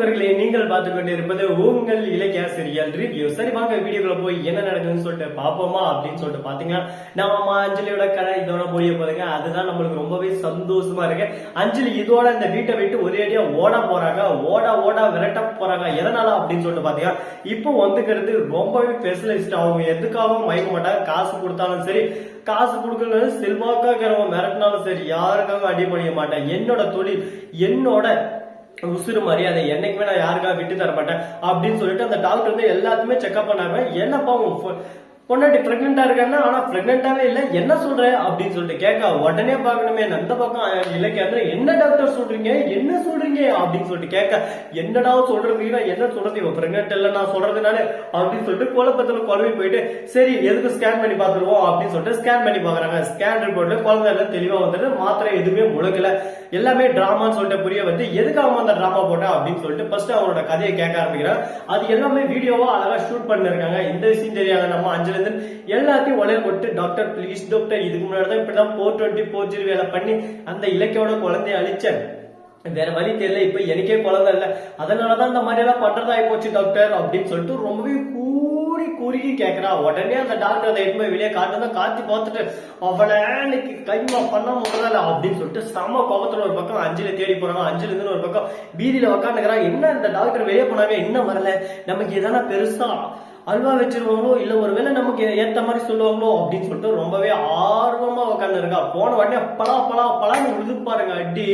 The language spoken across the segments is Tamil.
நண்பர்களே நீங்கள் பார்த்து கொண்டிருப்பது உங்கள் இலக்கிய சீரியல் ரிவ்யூ சரி வாங்க வீடியோக்குள்ள போய் என்ன நடக்குதுன்னு சொல்லிட்டு பாப்போமா அப்படின்னு சொல்லிட்டு பாத்தீங்கன்னா நம்ம அஞ்சலியோட கடை இதோட முடிய போதுங்க அதுதான் நம்மளுக்கு ரொம்பவே சந்தோஷமா இருக்கு. அஞ்சலி இதோட இந்த வீட்டை விட்டு ஒரே அடியா ஓட போறாங்க. ஓட ஓட விரட்ட போறாங்க. எதனால அப்படின்னு சொல்லிட்டு பாத்தீங்கன்னா இப்போ வந்துக்கிறது ரொம்பவே ஸ்பெஷலிஸ்ட் அவங்க எதுக்காகவும் மயக்க மாட்டாங்க. காசு கொடுத்தாலும் சரி காசு கொடுக்கறது செல்வாக்காக மிரட்டினாலும் சரி யாருக்காகவும் அடி பண்ணிக்க மாட்டேன்? என்னோட தொழில் என்னோட உசுறு மரியாதை என்னைக்குமே நான் யாருக்காக விட்டு தரமாட்டேன் அப்படின்னு சொல்லிட்டு அந்த டாக்டர் வந்து எல்லாத்துமே செக்அப் பண்ணாம என்னப்பா உன் பொண்ணாட்டி பொண்டாட்டி பிரெக்னெண்டா இருக்கான்னா ஆனா பிரெக்னெண்டாவே இல்ல. என்ன சொல்ற? அப்படின்னு சொல்லிட்டு கேட்க உடனே பார்க்கணுமே அந்த பக்கம் இலக்கிய என்ன டாக்டர் சொல்றீங்க? என்ன சொல்றீங்க? அப்படின்னு சொல்லிட்டு கேட்க என்னடா சொல்றது என்ன சொல்றது? இவன் பிரெக்னென்ட் இல்ல நான் சொல்றதுனால அப்படின்னு சொல்லிட்டு குழப்பத்துல குழம்பி போயிட்டு சரி எதுக்கு ஸ்கேன் பண்ணி பார்த்துருவோம்? அப்படின்னு சொல்லிட்டு ஸ்கேன் பண்ணி பாக்குறாங்க ஸ்கேன் ரிப்போர்ட்ல குழந்தை எல்லாம் தெளிவா வந்துட்டு மாத்திரை எதுவுமே முழுக்கல எல்லாமே டிராமான்னு சொல்லிட்டு புரிய வந்து எதுக்காக அந்த டிராமா போட்டா? அப்படின்னு சொல்லிட்டு ஃபர்ஸ்ட் அவரோட கதையை கேட்க ஆரம்பிக்கிறேன். அது எல்லாமே வீடியோவா அழகா ஷூட் பண்ணிருக்காங்க. இந்த விஷயம் தெரியாத நம்ம அஞ்சலி அஞ்சலிருந்து எல்லாத்தையும் உலக போட்டு டாக்டர் ப்ளீஸ் டாக்டர் இதுக்கு முன்னாடி தான் இப்படிதான் போர் டுவெண்ட்டி போர் ஜீரோ வேலை பண்ணி அந்த இலக்கியோட குழந்தைய அழிச்சேன். வேற வழி தெரியல இப்ப எனக்கே குழந்தை இல்ல. அதனாலதான் இந்த மாதிரி எல்லாம் பண்றதாயி போச்சு டாக்டர் அப்படின்னு சொல்லிட்டு ரொம்பவே கூறி குறுகி கேக்குறா. உடனே அந்த டாக்டர் அதை எடுத்து போய் வெளியே காட்டுறதா காட்டி பார்த்துட்டு அவளை கைமா பண்ண முடியல அப்படின்னு சொல்லிட்டு சம கோபத்துல ஒரு பக்கம் அஞ்சுல தேடி போறாங்க அஞ்சுல இருந்து ஒரு பக்கம் வீதியில உட்காந்துக்கிறான் என்ன இந்த டாக்டர் வெளியே போனாங்க? என்ன வரல? நமக்கு எதனா பெருசா அல்வா வச்சிருவாங்களோ இல்ல ஒருவேளை நமக்கு ஏத்த மாதிரி சொல்லுவாங்களோ அப்படின்னு சொல்லிட்டு ரொம்பவே ஆர்வமா உட்கார்ந்து இருக்கா போன உடனே பலா பலா பலான்னு விழுது பாருங்க அடி.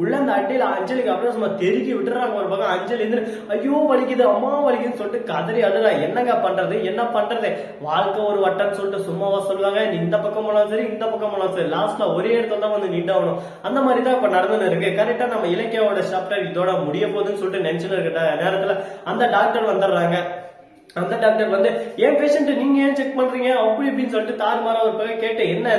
உள்ள அந்த அடியில அஞ்சலிக்கு அப்படியே சும்மா தெருக்கி விட்டுறாங்க ஒரு பக்கம். அஞ்சலி இருந்து ஐயோ வலிக்குது அம்மா வலிக்குதுன்னு சொல்லிட்டு கதறி அழுறா. என்னங்க பண்றது? என்ன பண்றது? வாழ்க்கை ஒரு வட்டம்னு சொல்லிட்டு சும்மாவா சொல்லுவாங்க. இந்த பக்கம் போனாலும் சரி இந்த பக்கம் போனாலும் சரி. லாஸ்ட்ல ஒரே இடத்துல தான் வந்து நின்றாகணும் அந்த மாதிரி தான் இப்ப நடந்துன்னு இருக்கு. கரெக்டா நம்ம இலக்கியாவோட சாப்டர் இதோட முடிய போகுதுன்னு சொல்லிட்டு நினைச்சுன்னு இருக்க நேரத்துல அந்த டாக்டர் வந்துடுறாங்க. அந்த டாக்டர் வந்து என் பேஷண்ட் நீங்க ஏன் செக் பண்றீங்க? அப்படி இப்படின்னு சொல்லிட்டு தாறுமாற ஒரு பக்கம் கேட்டு என்ன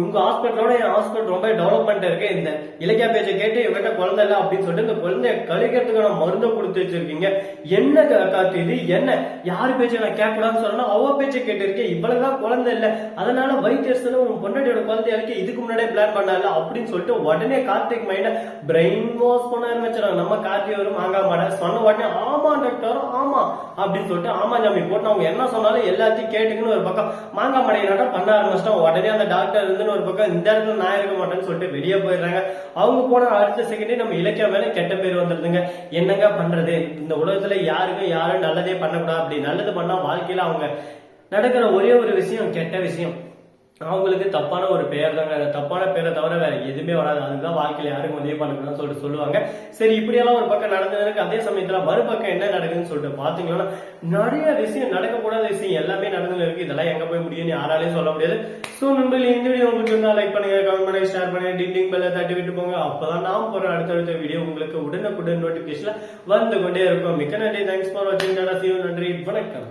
உங்க ஹாஸ்பிட்டலோட என் ஹாஸ்பிட்டல் ரொம்ப டெவலப்மெண்ட் இருக்கு. இந்த இலக்கிய பேச்சை கேட்டு இவங்கிட்ட குழந்தை இல்லை அப்படின்னு சொல்லிட்டு இந்த குழந்தைய கழிக்கிறதுக்கான மருந்தை கொடுத்து வச்சிருக்கீங்க. என்ன காத்து இது என்ன? யார் பேச்சை நான் கேட்கக்கூடாதுன்னு சொன்னா அவ பேச்சை கேட்டிருக்கேன் இவ்வளவுதான் குழந்தை இல்லை. அதனால வைத்தியர்ஸ்ல உன் பொண்டாட்டியோட குழந்தைய இருக்கு. இதுக்கு முன்னாடியே பிளான் பண்ணல அப்படின்னு சொல்லிட்டு உடனே கார்த்திக் மைண்ட பிரெயின் வாஷ் பண்ண ஆரம்பிச்சிடும் நம்ம கார்த்திக் வரும் வாங்க மாட்டேன் சொன்ன உடனே ஆமா டாக்டர் ஆமா அப்படின்னு சொல்லிட்டு ஆமா ஜாமி போட்டு அவங்க என்ன சொன்னாலும் எல்லாத்தையும் கேட்டுக்குன்னு ஒரு பக்கம் மாங்காய் மடையினாட்டம் பண்ண ஆரம்பிச்சிட்டோம் உடனே அந்த டாக்டர் இருந்துன்னு ஒரு பக்கம் இந்த இடத்துல நான் இருக்க மாட்டேன்னு சொல்லிட்டு வெளியே போயிடுறாங்க. அவங்க போன அடுத்த செகண்டே நம்ம இலக்கியம் மேல கெட்ட பேர் வந்துருதுங்க. என்னங்க பண்றது? இந்த உலகத்துல யாருக்கும் யாரும் நல்லதே பண்ணக்கூடாது. அப்படி நல்லது பண்ணா வாழ்க்கையில அவங்க நடக்கிற ஒரே ஒரு விஷயம் கெட்ட விஷயம். அவங்களுக்கு தப்பான ஒரு பெயர் தாங்க அந்த தப்பான பேரை தவிர வேற எதுவுமே வராது. அதுதான் வாழ்க்கையில யாருக்கும் உதவி பண்ணக்கூடாதுன்னு சொல்லிட்டு சொல்லுவாங்க. சரி இப்படியெல்லாம் ஒரு பக்கம் நடந்ததுக்கு அதே சமயத்துல மறுபக்கம் என்ன நடக்குதுன்னு சொல்லிட்டு பாத்தீங்கன்னா நிறைய விஷயம் நடக்கக்கூடாத விஷயம் எல்லாமே நடந்துன்னு இருக்கு. இதெல்லாம் எங்க போய் முடியும்னு யாராலையும் சொல்ல முடியாது. சோ நண்பர்கள் இந்த வீடியோ உங்களுக்கு இருந்தா லைக் பண்ணுங்க கமெண்ட் பண்ணுங்க ஷேர் பண்ணுங்க டிண்டிங் பெல்ல தட்டி விட்டு போங்க. அப்பதான் நாம் போற அடுத்தடுத்த வீடியோ உங்களுக்கு உடனுக்குடன் நோட்டிபிகேஷன்ல வந்து கொண்டே இருக்கும். மிக்க நன்றி. தேங்க்ஸ் ஃபார் வாட்சிங் நன்றி. வணக்கம்.